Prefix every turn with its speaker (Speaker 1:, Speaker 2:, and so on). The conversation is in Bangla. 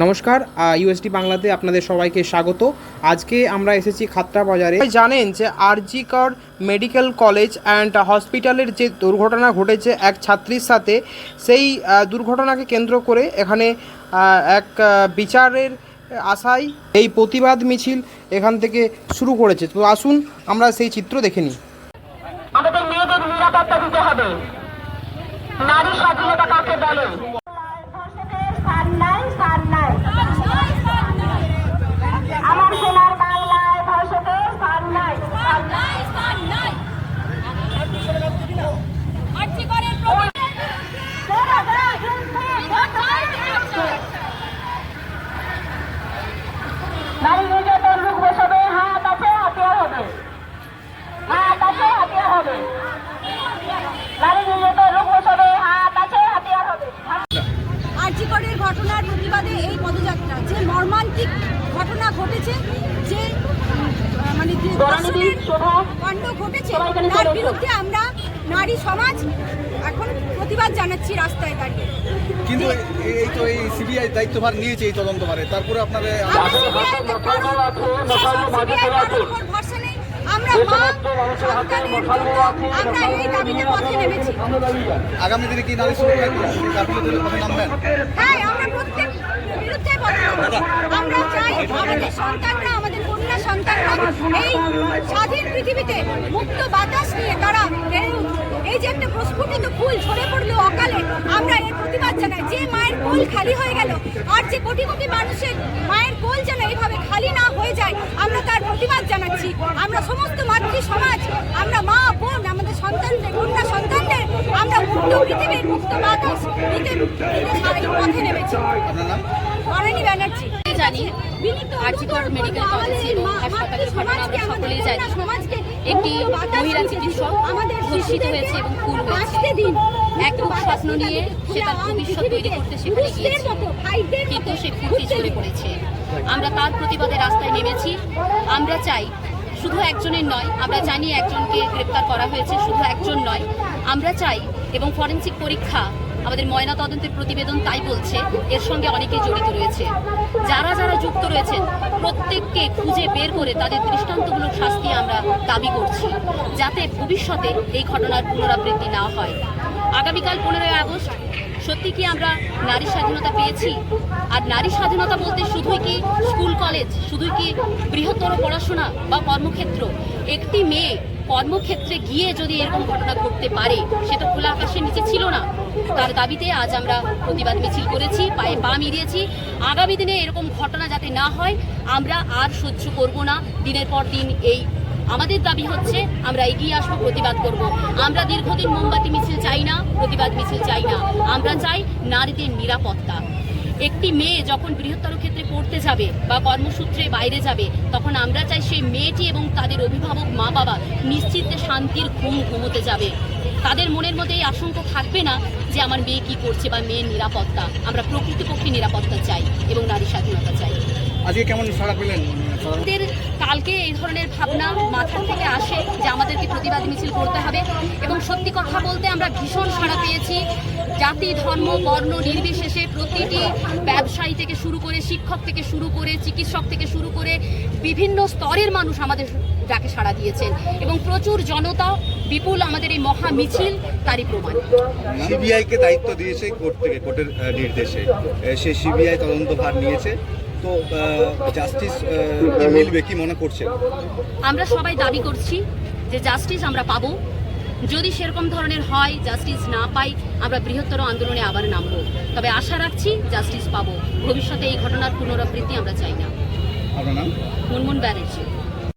Speaker 1: নমস্কার ইউএসডি বাংলাতে আপনাদের সবাইকে স্বাগত। আজকে আমরা এসেছি খাতড়া বাজারে। জানেন যে আরজিকর মেডিকেল কলেজ অ্যান্ড হসপিটালের যে দুর্ঘটনা ঘটেছে এক ছাত্রীর সাথে, সেই দুর্ঘটনাকে কেন্দ্র করে এখানে এক বিচারের আশায় এই প্রতিবাদ মিছিল এখান থেকে শুরু করেছে। তো আসুন, আমরা সেই চিত্র দেখে নিই।
Speaker 2: আমাদের মেয়েদের নিরাপত্তা দিতে হবে। নারী স্বাধীনতা কাকে বলে?
Speaker 3: মর্মান্তিক ঘটনা ঘটেছে যে মানে যে কাণ্ড ঘটেছে তার বিরুদ্ধে আমরা নারী সমাজ এখন প্রতিবাদ জানাচ্ছি রাস্তায় দাঁড়িয়ে।
Speaker 4: কিন্তু এই- তো এই সিবিআই দায়িত্বভার নিয়েছে এই তদন্তভারে। তারপরে আপনারা
Speaker 3: আমরা CBI তে কারণ শাসক CBI কারোর উপর ভরসা নেই। আমরা মা সন্তানের আমরা এই দাবিতে পথে নেমেছি।
Speaker 4: আগামী দিনে কি নারী নামবেন
Speaker 3: হ্যাঁ আমরা প্রত্যেক বিরুদ্ধে পথে নামবো। আমরা চাই আমাদের সন্তানরা আমাদের কন্যা সন্তানরা এই স্বাধীন পৃথিবীতে মুক্ত বাতাস নিয়ে তারা এই যে একটা প্রস্ফুটিত ফুল ঝরে পড়ল অকালে আমরা এর প্রতিবাদ জানাই। যে মায়ের কোল খালি হয়ে গেল আর যে কোটি কোটি মানুষের মায়ের কোল যেন এইভাবে খালি না হয়ে যায় আমরা তার প্রতিবাদ জানাচ্ছি। আমরা সমস্ত মাতৃ সমাজ আমরা মা বোন আমাদের সন্তানদের কন্যা সন্তানদের আমরা মুক্ত পৃথিবীর মুক্ত বাতাস এই পথে নেমেছি। অরণি ব্যানার্জি।
Speaker 5: মেডিকেল কলেজ এবং সকলেই একটি হয়েছে এবং নিয়ে ভবিষ্যৎ তৈরি করতে কিন্তু সে পড়েছে। আমরা তার প্রতিবাদে রাস্তায় নেমেছি। আমরা চাই শুধু একজনের নয়, আমরা জানি একজনকে গ্রেপ্তার করা হয়েছে, শুধু একজন নয়। আমরা চাই এবং ফরেন্সিক পরীক্ষা আমাদের ময়না তদন্তের প্রতিবেদন তাই বলছে, এর সঙ্গে অনেকে জড়িত রয়েছে। যারা যারা যুক্ত রয়েছেন, প্রত্যেককে খুঁজে বের করে তাদের দৃষ্টান্তমূলক শাস্তি আমরা দাবি করছি, যাতে ভবিষ্যতে এই ঘটনার পুনরাবৃত্তি না হয়। আগামীকাল পনেরোই আগস্ট, সত্যি কি আমরা নারী স্বাধীনতা পেয়েছি? আর নারী স্বাধীনতা বলতে শুধুই কি স্কুল, কলেজ, শুধুই কি বৃহত্তর পড়াশোনা বা কর্মক্ষেত্র? একটি মেয়ে কর্মক্ষেত্রে গিয়ে যদি এরকম ঘটনা ঘটতে পারে, সে তো খোলা আকাশের নিচে ছিল না। তার দাবিতে আজ আমরা প্রতিবাদ মিছিল করেছি, পায়ে পা মিলিয়েছি। আগামী দিনে এরকম ঘটনা যাতে না হয়, আমরা আর সহ্য করব না। দিনের পর দিন এই আমাদের দাবি হচ্ছে, আমরা এগিয়ে আসব, প্রতিবাদ করব। আমরা দীর্ঘদিন মোমবাতি মিছিল চাই না, প্রতিবাদ মিছিল চাই না। আমরা চাই নারীদের নিরাপত্তা। একটি মেয়ে যখন বৃহত্তর ক্ষেত্রে পড়তে যাবে বা কর্মসূত্রে বাইরে যাবে তখন আমরা চাই সেই মেয়েটি এবং তাদের অভিভাবক মা বাবা নিশ্চিন্তে শান্তির ঘুম ঘুমোতে যাবে। তাদের মনের মধ্যে এই আশঙ্কা থাকবে না যে আমার মেয়ে কি করছে বা মেয়ের নিরাপত্তা। আমরা প্রকৃতপক্ষে নিরাপত্তা চাই এবং নারী স্বাধীনতা চাই।
Speaker 4: আজকে কেমন সাড়া পেলেন?
Speaker 5: কালকে এই ধরনের ভাবনা মাথা থেকে আসে যে আমাদেরকে প্রতিবাদ মিছিল করতে হবে এবং সত্যি কথা বলতে আমরা ভীষণ সাড়া পেয়েছি। জাতি, ধর্ম, বর্ণ নির্বিশেষে প্রতিটি ব্যবসায়ী থেকে শুরু করে শিক্ষক থেকে শুরু করে চিকিৎসক থেকে শুরু করে বিভিন্ন স্তরের মানুষ আমাদের ডাকে সাড়া দিয়েছেন এবং প্রচুর জনতা বিপুল আমাদের এই মহা মিছিল তারই প্রমাণ।
Speaker 4: সিবিআইকে দায়িত্ব দিয়েছে কোর্ট থেকে, কোর্টের নির্দেশে। সে সিবিআই তদন্তভার নিয়েছে। তো জাস্টিস মিলবে কি মনে করছেন?
Speaker 5: আমরা সবাই দাবি করছি যে জাস্টিস আমরা পাবো। যদি সেরকম ধরনের হয় জাস্টিস না পাই আমরা বৃহত্তর আন্দোলনে আবার নামবো। তবে আশা রাখছি জাস্টিস পাবো। ভবিষ্যতে এই ঘটনার পুনরাবৃত্তি আমরা চাই না। মুনমুন ব্যানার্জি।